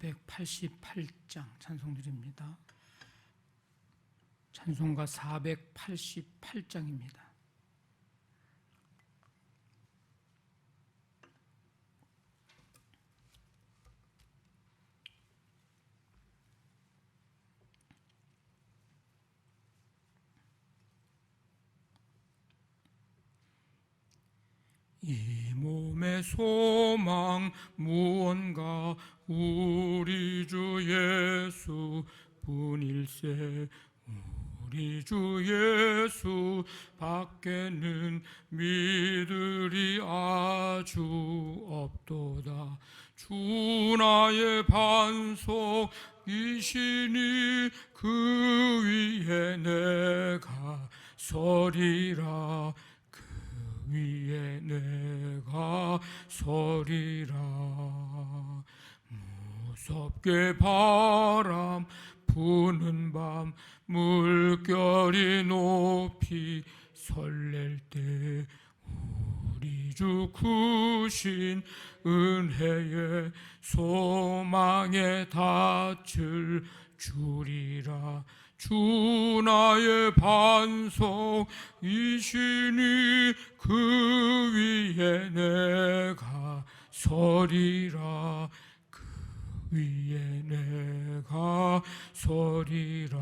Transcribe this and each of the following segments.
488장 찬송 드립니다. 찬송가 488장입니다. 이 몸의 소망 무언가 우리 주 예수 뿐일세 우리 주 예수 밖에는 믿으리 아주 없도다. 주 나의 반석이시니 그 위에 내가 서리라. 그 위에 내가 서리라. 무섭게 바람 부는 밤 물결이 높이 설렐 때 우리 주 크신 은혜에 소망에 닿을 줄이라 주 나의 반석이시니 그 위에 내가 서리라. 그 위에 내가 서리라.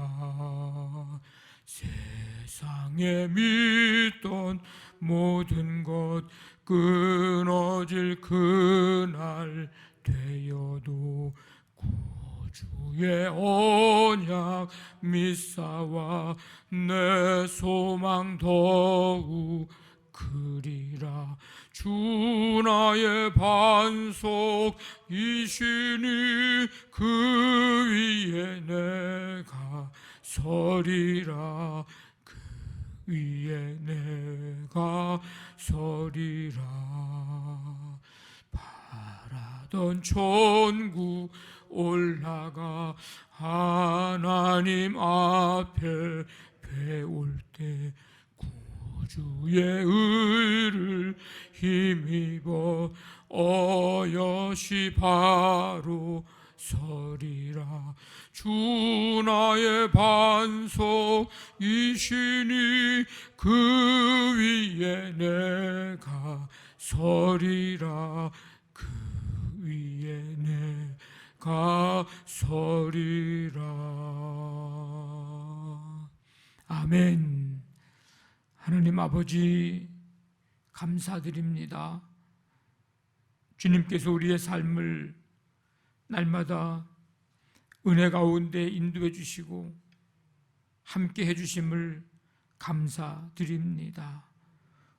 세상에 믿던 모든 것 끊어질 그날 되어도 구 주의 언약 미사와 내 소망 더욱 그리라. 주 나의 반석이시니 그 위에 내가 서리라. 그 위에 내가 서리라. 바라던 천국 올라가 하나님 앞에 배울 때 구주의 의를 힘입어 어여시 바로 서리라. 주 나의 반석이시니 그 위에 내가 서리라. 그 위에 내 가 서리라. 아멘. 하나님 아버지 감사드립니다. 주님께서 우리의 삶을 날마다 은혜 가운데 인도해 주시고 함께 해 주심을 감사드립니다.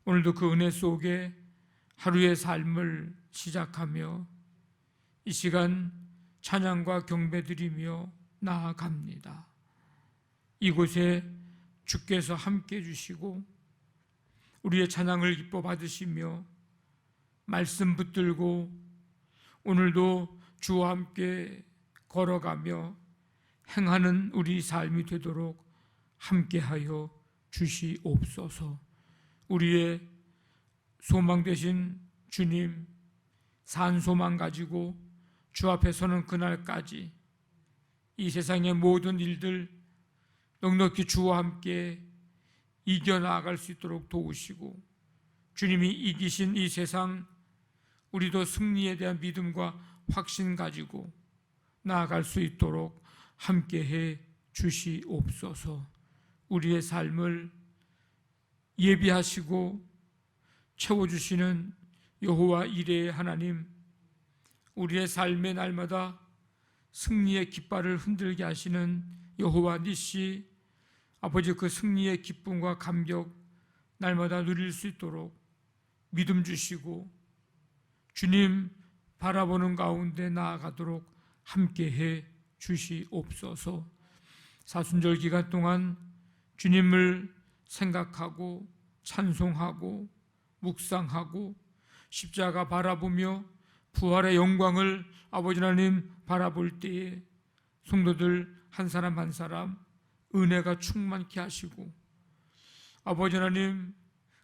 오늘도 그 은혜 속에 하루의 삶을 시작하며 이 시간 찬양과 경배 드리며 나아갑니다. 이곳에 주께서 함께 해 주시고 우리의 찬양을 기뻐 받으시며 말씀 붙들고 오늘도 주와 함께 걸어가며 행하는 우리 삶이 되도록 함께하여 주시옵소서. 우리의 소망 되신 주님 산 소망 가지고 주 앞에 서는 그날까지 이 세상의 모든 일들 넉넉히 주와 함께 이겨나갈 수 있도록 도우시고 주님이 이기신 이 세상 우리도 승리에 대한 믿음과 확신 가지고 나아갈 수 있도록 함께 해 주시옵소서. 우리의 삶을 예비하시고 채워주시는 여호와 이레의 하나님, 우리의 삶의 날마다 승리의 깃발을 흔들게 하시는 여호와 니시, 아버지 그 승리의 기쁨과 감격 날마다 누릴 수 있도록 믿음 주시고 주님 바라보는 가운데 나아가도록 함께해 주시옵소서. 사순절 기간 동안 주님을 생각하고 찬송하고 묵상하고 십자가 바라보며 부활의 영광을 아버지 하나님 바라볼 때에 성도들 한 사람 한 사람 은혜가 충만케 하시고 아버지 하나님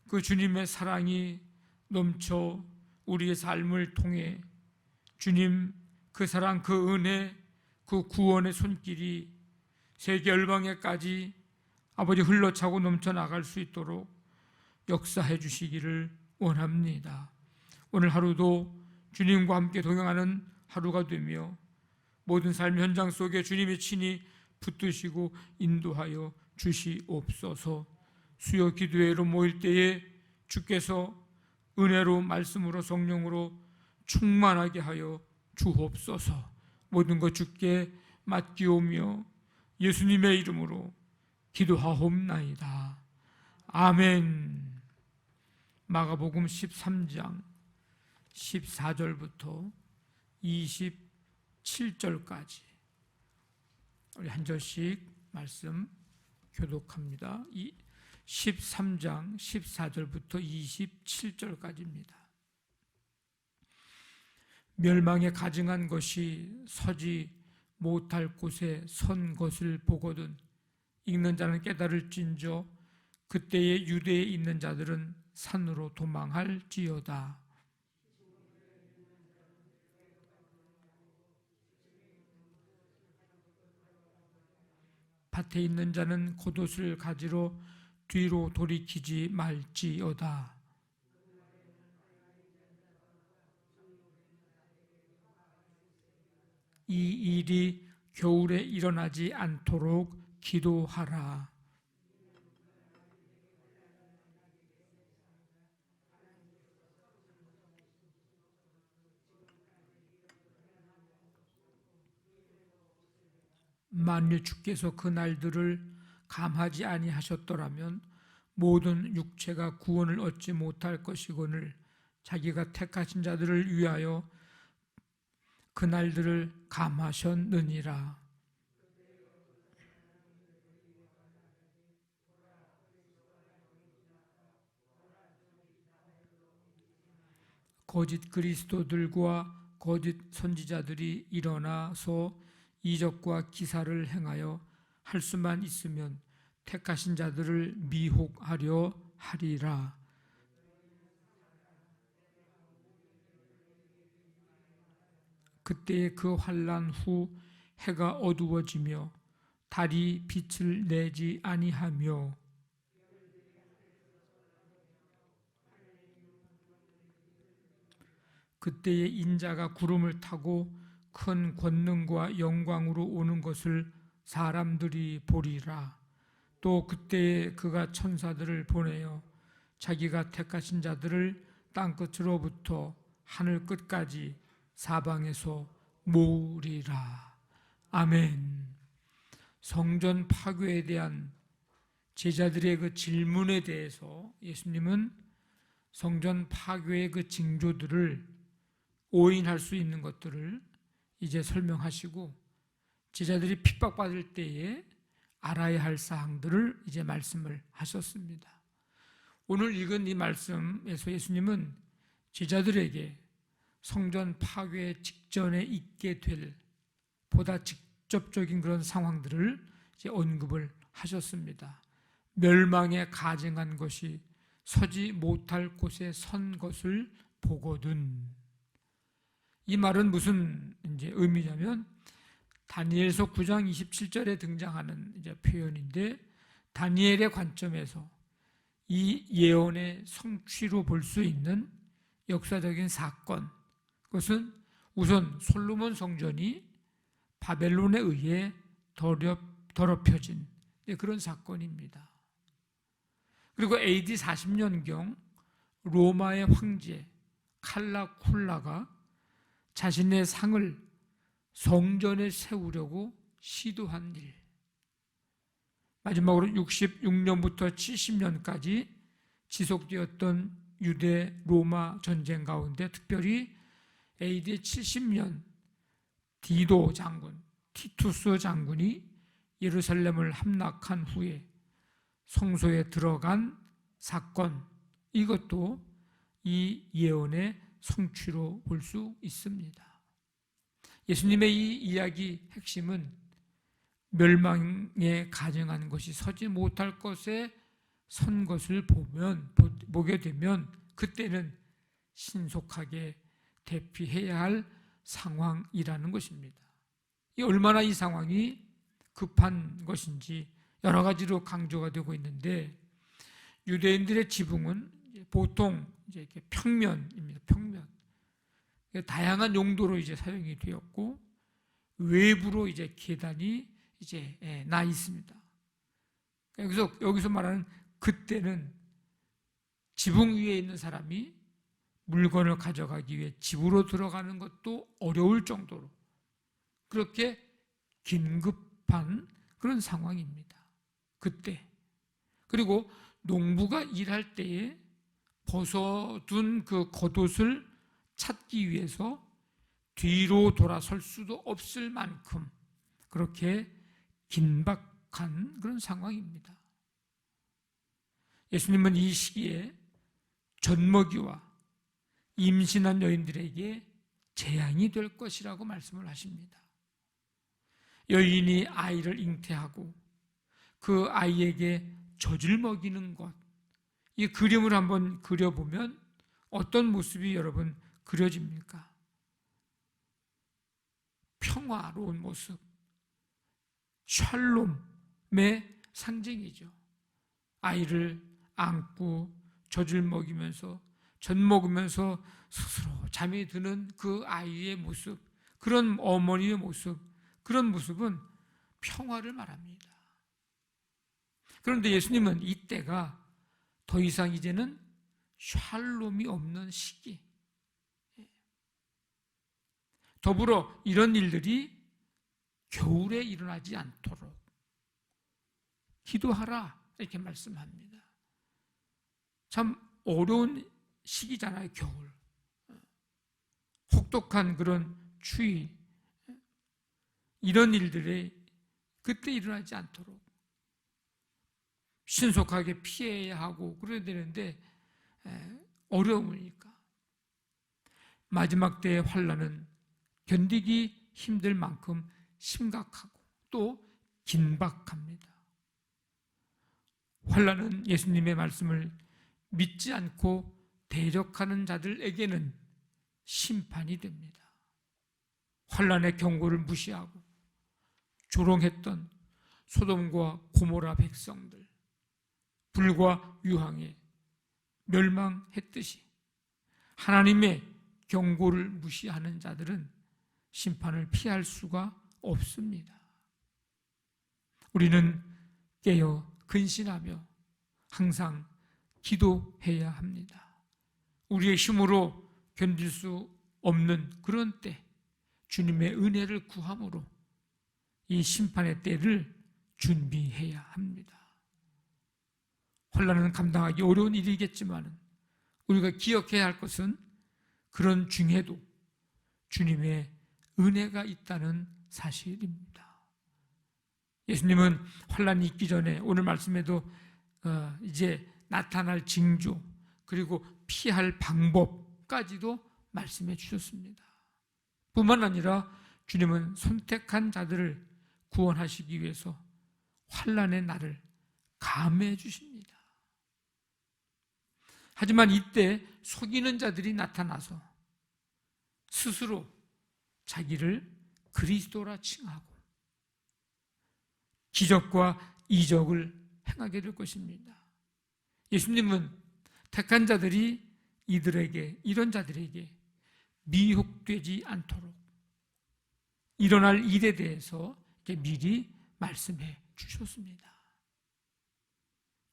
그 주님의 사랑이 넘쳐 우리의 삶을 통해 주님 그 사랑, 그 은혜, 그 구원의 손길이 세계 열방에까지 아버지 흘러차고 넘쳐 나갈 수 있도록 역사해 주시기를 원합니다. 오늘 하루도 주님과 함께 동행하는 하루가 되며 모든 삶 현장 속에 주님의 친히 붙드시고 인도하여 주시옵소서. 수요 기도회로 모일 때에 주께서 은혜로 말씀으로 성령으로 충만하게 하여 주옵소서. 모든 것 주께 맡기오며 예수님의 이름으로 기도하옵나이다. 아멘. 마가복음 13장 14절부터 27절까지 우리 한 절씩 말씀 교독합니다. 이 13장 14절부터 27절까지입니다. 멸망에 가증한 것이 서지 못할 곳에 선 것을 보거든 읽는 자는 깨달을진저 그때의 유대에 있는 자들은 산으로 도망할지어다. 밭에 있는 자는 겉옷을 가지러 뒤로 돌이키지 말지어다. 이 일이 겨울에 일어나지 않도록 기도하라. 만일 주께서 그 날들을 감하지 아니하셨더라면 모든 육체가 구원을 얻지 못할 것이거늘 자기가 택하신 자들을 위하여 그 날들을 감하셨느니라. 거짓 그리스도들과 거짓 선지자들이 일어나서 이적과 기사를 행하여 할 수만 있으면 택하신 자들을 미혹하려 하리라. 그때의 그 환란 후 해가 어두워지며 달이 빛을 내지 아니하며 그때의 인자가 구름을 타고 큰 권능과 영광으로 오는 것을 사람들이 보리라. 또 그때에 그가 천사들을 보내어 자기가 택하신 자들을 땅 끝으로부터 하늘 끝까지 사방에서 모으리라. 아멘. 성전 파괴에 대한 제자들의 그 질문에 대해서 예수님은 성전 파괴의 그 징조들을 오인할 수 있는 것들을 이제 설명하시고 제자들이 핍박받을 때에 알아야 할 사항들을 이제 말씀을 하셨습니다. 오늘 읽은 이 말씀에서 예수님은 제자들에게 성전 파괴 직전에 있게 될 보다 직접적인 그런 상황들을 이제 언급을 하셨습니다. 멸망에 가증한 것이 서지 못할 곳에 선 것을 보거든. 이 말은 무슨 이제 의미냐면 다니엘서 9장 27절에 등장하는 이제 표현인데 다니엘의 관점에서 이 예언의 성취로 볼 수 있는 역사적인 사건 그것은 우선 솔로몬 성전이 바벨론에 의해 더럽, 더럽혀진 그런 사건입니다. 그리고 AD 40년경 로마의 황제 칼라쿨라가 자신의 상을 성전에 세우려고 시도한 일. 마지막으로 66년부터 70년까지 지속되었던 유대 로마 전쟁 가운데 특별히 AD 70년 디도 장군, 티투스 장군이 예루살렘을 함락한 후에 성소에 들어간 사건, 이것도 이 예언의 성취로 볼 수 있습니다. 예수님의 이 이야기 핵심은 멸망에 가정한 것이 서지 못할 것에 선 것을 보면 보게 되면 그때는 신속하게 대피해야 할 상황이라는 것입니다. 이 얼마나 이 상황이 급한 것인지 여러 가지로 강조가 되고 있는데 유대인들의 지붕은 보통 이제 이렇게 평면입니다. 평면. 다양한 용도로 이제 사용이 되었고 외부로 이제 계단이 이제 예, 나 있습니다. 여기서 여기서 말하는 그때는 지붕 위에 있는 사람이 물건을 가져가기 위해 집으로 들어가는 것도 어려울 정도로 그렇게 긴급한 그런 상황입니다. 그때. 그리고 농부가 일할 때에 벗어둔 그 겉옷을 찾기 위해서 뒤로 돌아설 수도 없을 만큼 그렇게 긴박한 그런 상황입니다. 예수님은 이 시기에 젖먹이와 임신한 여인들에게 재앙이 될 것이라고 말씀을 하십니다. 여인이 아이를 잉태하고 그 아이에게 젖을 먹이는 것, 이 그림을 한번 그려보면 어떤 모습이 여러분 그려집니까? 평화로운 모습, 샬롬의 상징이죠. 아이를 안고 젖을 먹이면서 젖 먹으면서 스스로 잠이 드는 그 아이의 모습, 그런 어머니의 모습, 그런 모습은 평화를 말합니다. 그런데 예수님은 이때가 더 이상 이제는 샬롬이 없는 시기. 더불어 이런 일들이 겨울에 일어나지 않도록 기도하라 이렇게 말씀합니다. 참 어려운 시기잖아요, 겨울. 혹독한 그런 추위. 이런 일들이 그때 일어나지 않도록 신속하게 피해야 하고 그래야 되는데 어려우니까 마지막 때의 환란은 견디기 힘들 만큼 심각하고 또 긴박합니다. 환란은 예수님의 말씀을 믿지 않고 대적하는 자들에게는 심판이 됩니다. 환란의 경고를 무시하고 조롱했던 소돔과 고모라 백성들 불과 유황에 멸망했듯이 하나님의 경고를 무시하는 자들은 심판을 피할 수가 없습니다. 우리는 깨어 근신하며 항상 기도해야 합니다. 우리의 힘으로 견딜 수 없는 그런 때 주님의 은혜를 구함으로 이 심판의 때를 준비해야 합니다. 혼란은 감당하기 어려운 일이겠지만 우리가 기억해야 할 것은 그런 중에도 주님의 은혜가 있다는 사실입니다. 예수님은 환란이 있기 전에 오늘 말씀에도 어, 이제 나타날 징조 그리고 피할 방법까지도 말씀해 주셨습니다. 뿐만 아니라 주님은 선택한 자들을 구원하시기 위해서 환란의 날을 감해 주십니다. 하지만 이때 속이는 자들이 나타나서 스스로 자기를 그리스도라 칭하고 기적과 이적을 행하게 될 것입니다. 예수님은 택한 자들이 이들에게 이런 자들에게 미혹되지 않도록 일어날 일에 대해서 미리 말씀해 주셨습니다.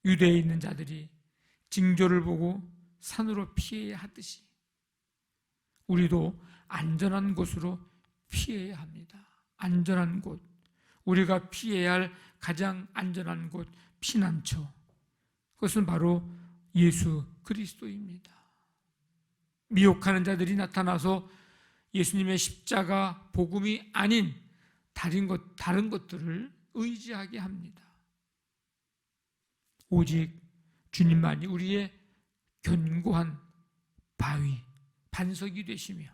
유대에 있는 자들이 징조를 보고 산으로 피해야 하듯이 우리도 안전한 곳으로 피해야 합니다. 안전한 곳. 우리가 피해야 할 가장 안전한 곳, 피난처. 그것은 바로 예수 그리스도입니다. 미혹하는 자들이 나타나서 예수님의 십자가 복음이 아닌 다른 것, 다른 것들을 의지하게 합니다. 오직 주님만이 우리의 견고한 바위, 반석이 되시며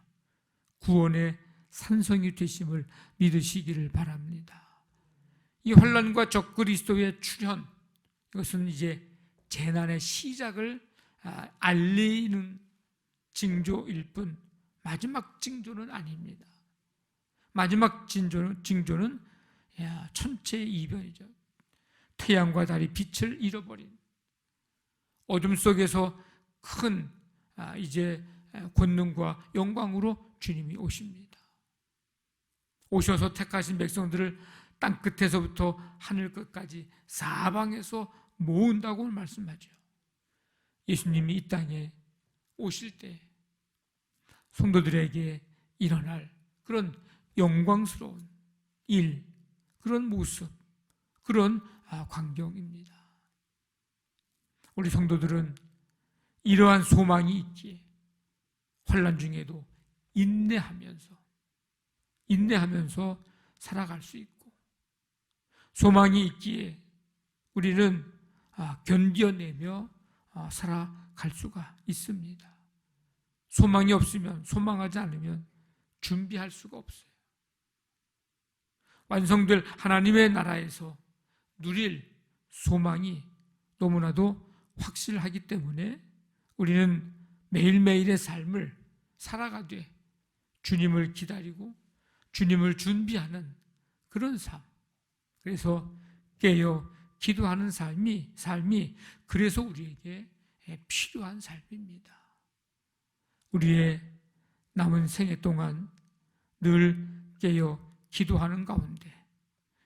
구원의 산성이 되심을 믿으시기를 바랍니다. 이 환란과 적그리스도의 출현 이것은 이제 재난의 시작을 아, 알리는 징조일 뿐 마지막 징조는 아닙니다. 마지막 징조는, 징조는 야, 천체의 이변이죠. 태양과 달이 빛을 잃어버린 어둠 속에서 큰 아, 이제 권능과 영광으로 주님이 오십니다. 오셔서 택하신 백성들을 땅 끝에서부터 하늘 끝까지 사방에서 모은다고 말씀하죠. 예수님이 이 땅에 오실 때 성도들에게 일어날 그런 영광스러운 일, 그런 모습, 그런 아, 광경입니다. 우리 성도들은 이러한 소망이 있기에 환란 중에도 인내하면서 인내하면서 살아갈 수 있고 소망이 있기에 우리는 아, 견뎌내며 아, 살아갈 수가 있습니다. 소망이 없으면 소망하지 않으면 준비할 수가 없어요. 완성될 하나님의 나라에서 누릴 소망이 너무나도 확실하기 때문에 우리는 매일매일의 삶을 살아가되 주님을 기다리고 주님을 준비하는 그런 삶. 그래서 깨어 기도하는 삶이 삶이 그래서 우리에게 필요한 삶입니다. 우리의 남은 생애 동안 늘 깨어 기도하는 가운데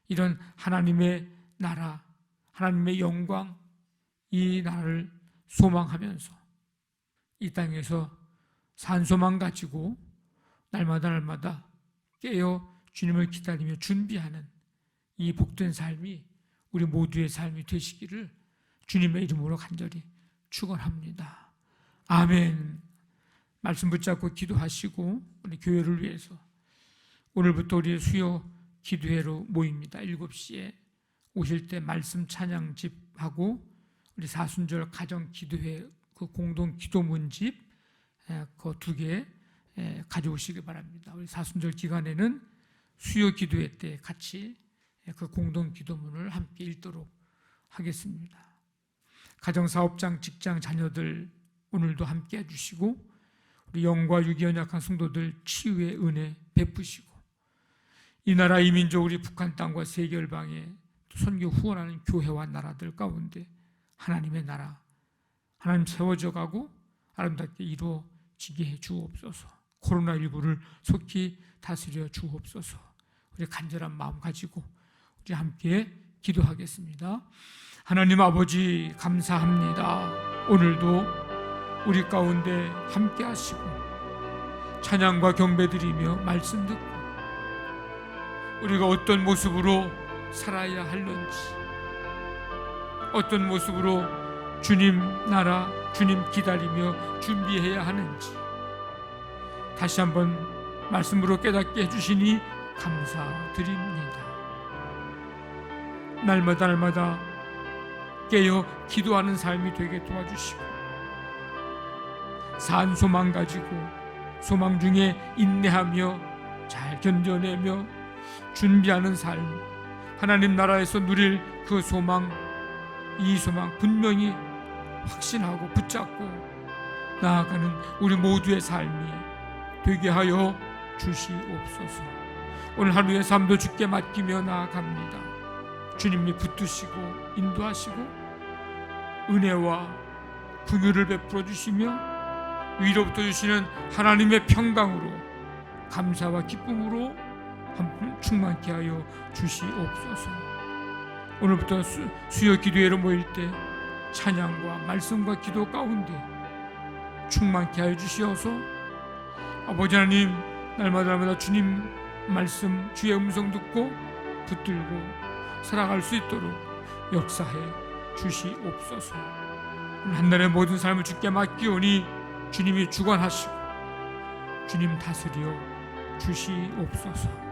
이런 하나님의 나라, 하나님의 영광, 이 나라를 소망하면서 이 땅에서 산소망 가지고 날마다 날마다 깨어 주님을 기다리며 준비하는 이 복된 삶이 우리 모두의 삶이 되시기를 주님의 이름으로 간절히 축원합니다. 아멘. 말씀 붙잡고 기도하시고 우리 교회를 위해서 오늘부터 우리 수요 기도회로 모입니다. 7시에 오실 때 말씀 찬양집하고 우리 사순절 가정 기도회 그 공동 기도문집 그 두 개 가져오시기 바랍니다. 우리 사순절 기간에는 수요 기도회 때 같이 그 공동 기도문을 함께 읽도록 하겠습니다. 가정 사업장 직장 자녀들 오늘도 함께 해주시고 우리 영과 육이 연약한 성도들 치유의 은혜 베푸시고 이 나라 이민족 우리 북한 땅과 세계 열방에 선교 후원하는 교회와 나라들 가운데 하나님의 나라 하나님 세워져 가고 아름답게 이루어지게 해 주옵소서. 코로나19를 속히 다스려 주옵소서. 우리 간절한 마음 가지고 우리 함께 기도하겠습니다. 하나님 아버지 감사합니다. 오늘도 우리 가운데 함께 하시고 찬양과 경배 드리며 말씀 듣고 우리가 어떤 모습으로 살아야 할는지 어떤 모습으로 주님 나라 주님 기다리며 준비해야 하는지 다시 한번 말씀으로 깨닫게 해주시니 감사드립니다. 날마다 날마다 깨어 기도하는 삶이 되게 도와주시고 산 소망 가지고 소망 중에 인내하며 잘 견뎌내며 준비하는 삶 하나님 나라에서 누릴 그 소망 이 소망 분명히 확신하고 붙잡고 나아가는 우리 모두의 삶이 되게 하여 주시옵소서. 오늘 하루의 삶도 주께 맡기며 나아갑니다. 주님이 붙드시고 인도하시고 은혜와 긍휼을 베풀어 주시며 위로부터 주시는 하나님의 평강으로 감사와 기쁨으로 한분 충만케 하여 주시옵소서. 오늘부터 수, 수요 기도회로 모일 때 찬양과 말씀과 기도 가운데 충만케 하여 주시어서 아버지 하나님 날마다 날마다 주님 말씀 주의 음성 듣고 붙들고 살아갈 수 있도록 역사해 주시옵소서. 한날의 모든 삶을 주께 맡기오니 주님이 주관하시고 주님 다스려 주시옵소서.